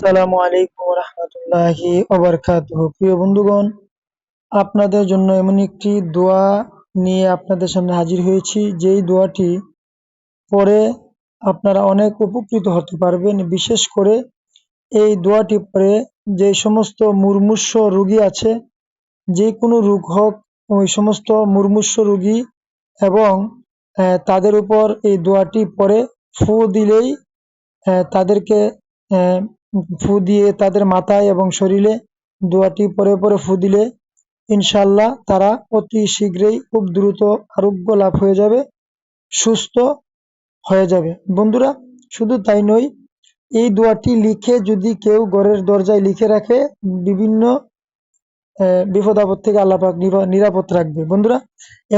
আসসালামু আলাইকুম রহমতুল্লাহি ওবরকাতুহ। প্রিয় বন্ধুগণ, আপনাদের জন্য এমন একটি দোয়া নিয়ে আপনাদের সামনে হাজির হয়েছি। যেই দোয়াটি পরে আপনারা অনেক উপকৃত হতে পারবেন। বিশেষ করে এই দোয়াটি পরে যে সমস্ত মুর্মুষ্য রোগী আছে, যে কোনো রোগ হোক, ওই সমস্ত মুর্মুষ্য রোগী এবং তাদের উপর এই দোয়াটি পরে ফু দিলেই তাদেরকে ফু দিয়ে তাদের মাথায় এবং শরীরে দোয়াটি পরে পরে ফু দিলে ইনশাল্লাহ তারা অতি শীঘ্রই খুব দ্রুত আরোগ্য লাভ হয়ে যাবে, সুস্থ হয়ে যাবে। বন্ধুরা, শুধু তাই নয়, এই দোয়াটি লিখে যদি কেউ ঘরের দরজায় লিখে রাখে, বিভিন্ন বিপদ আপদ থেকে আল্লাপাক নিরাপদ রাখবে। বন্ধুরা,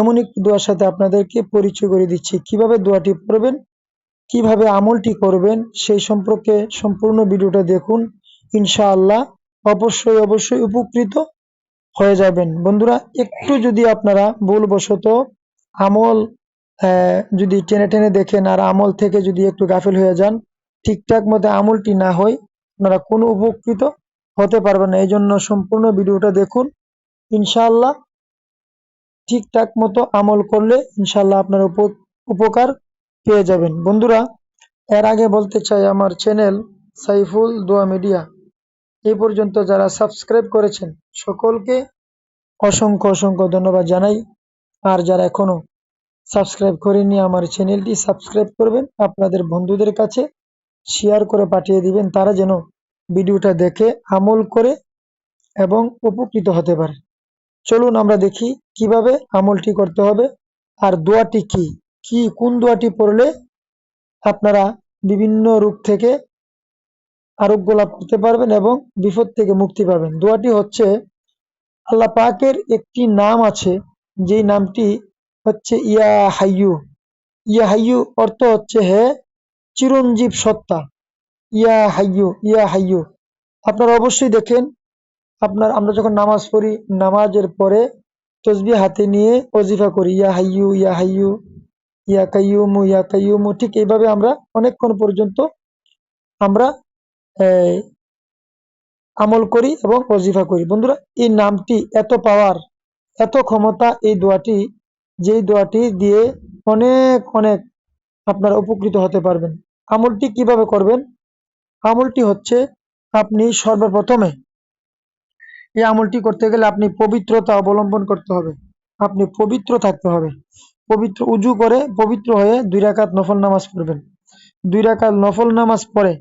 এমন একটি দোয়ার সাথে আপনাদেরকে পরিচয় করে দিচ্ছি। কীভাবে দোয়াটি পড়বেন? কীভাবে আমলটি করবেন সেই সম্পর্কে সম্পূর্ণ ভিডিওটা দেখুন। ইনশাআল্লাহ অবশ্যই অবশ্যই উপকৃত হয়ে যাবেন। বন্ধুরা, একটু যদি আপনারা ভুলবশত আমল যদি টেনে টেনে দেখেন আর আমল থেকে যদি একটু গাফিল হয়ে যান, ঠিকঠাক মতো আমলটি না হয়, আপনারা কোনো উপকৃত হতে পারবেন না। এই জন্য সম্পূর্ণ ভিডিওটা দেখুন। ইনশাআল্লাহ ঠিকঠাক মতো আমল করলে ইনশাল্লাহ আপনার উপকার পেয়ে যাবেন। বন্ধুরা, এর আগে বলতে চাই আমার চ্যানেল সাইফুল দোয়া মিডিয়া। এই পর্যন্ত যারা সাবস্ক্রাইব করেছেন, সকলকে অসংখ্য অসংখ্য ধন্যবাদ জানাই। আর যারা এখনও সাবস্ক্রাইব করেনি আমার চ্যানেলটি সাবস্ক্রাইব করবেন। আপনাদের বন্ধুদের কাছে শেয়ার করে পাঠিয়ে দিবেন, তারা যেন ভিডিওটা দেখে, আমল করে এবং উপকৃত হতে পারে। চলুন আমরা দেখি কীভাবে আমলটি করতে হবে। আর দোয়াটি কি? কি, কোন দোয়াটি পড়লে আপনারা বিভিন্ন রূপ থেকে আরোগ্য লাভ করতে পারবেন এবং বিপদ থেকে মুক্তি পাবেন? দোয়াটি হচ্ছে, আল্লাহ পাকের একটি নাম আছে, যেই নামটি হচ্ছে ইয়া হাইয়ু। ইয়া হাইয়ু অর্থ হচ্ছে হে চিরঞ্জীব সত্তা। ইয়া হাইয়ু ইয়া হাইয়ু। আপনারা অবশ্যই দেখেন, আপনার, আমরা যখন নামাজ পড়ি, নামাজের পরে তসবি হাতে নিয়ে অজিফা করি, ইয়া হাইয়ু ইয়া হাইয়ু। ইয়া কাইয়ুমু, ইয়া ঠিক এইভাবে আমরা অনেকক্ষণ পর্যন্ত আমরা আমল করি এবং অজিফা করি। বন্ধুরা, এই নামটি এত পাওয়ার এত ক্ষমতা, এই দোয়াটি, যেই দোয়াটি দিয়ে অনেক অনেক আপনারা উপকৃত হতে পারবেন। আমলটি কীভাবে করবেন? আমলটি হচ্ছে আপনি সর্বপ্রথমে এই আমলটি করতে গেলে আপনি পবিত্রতা অবলম্বন করতে হবে। আপনি পবিত্র থাকতে হবে। পবিত্র উজু করে পবিত্র হয়ে দুই রাকাত নফল নামাজ পড়বেন। দুই রাকাত নফল নামাজ পড়ে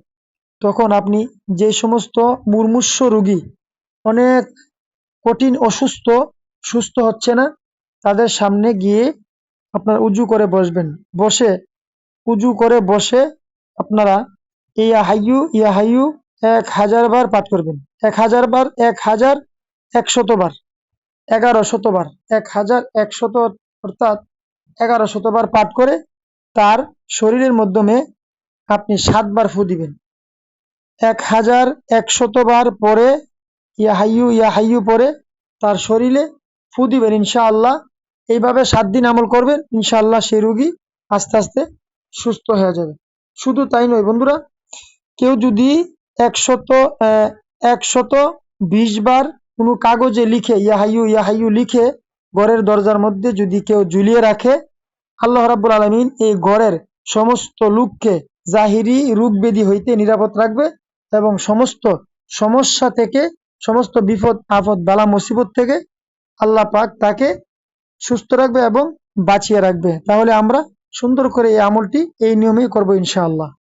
তখন আপনি যে সমস্ত মুর্মুষ্য রোগী, অনেক কঠিন অসুস্থ, সুস্থ হচ্ছে না, তাদের সামনে গিয়ে আপনার উজু করে বসবেন। বসে, উজু করে বসে আপনারা ইয়া হাইয়ু ইয়া হাইয়ু এক হাজার বার পাঠ করবেন। এক হাজার বার, এক হাজার একশতবার এগারো শতবার এক হাজার একশত, অর্থাৎ এগারো শতবার পাঠ করে তার শরীরের মাধ্যমে আপনি সাতবার ফু দিবেন। এক হাজার একশতবার পরে ইয়াহাইয়ু ইয়াহাইয়ু পরে তার শরীরে ফু দিবেন ইনশাআল্লাহ। এইভাবে সাত দিন আমল করবেন, ইনশাআল্লাহ সেই রুগী আস্তে আস্তে সুস্থ হয়ে যাবে। শুধু তাই নয় বন্ধুরা, কেউ যদি একশত একশত বিশ বার কোনো কাগজে লিখে ইয়াহাইয়ু ইয়াহাইয়ু লিখে ঘরের দরজার মধ্যে যদি কেউ ঝুলিয়ে রাখে, আল্লাহ রাব্বুল আলমিন এই ঘরের সমস্ত লোককে জাহিরি রোগ ব্যাধি হইতে নিরাপদ রাখবে এবং সমস্ত সমস্যা থেকে, সমস্ত বিপদ আপদ বালা, মুসিবত থেকে আল্লাহ পাক তাকে সুস্থ রাখবে এবং বাঁচিয়ে রাখবে। তাহলে আমরা সুন্দর করে এই আমলটি, এই নিয়মেই করব ইনশাআল্লাহ।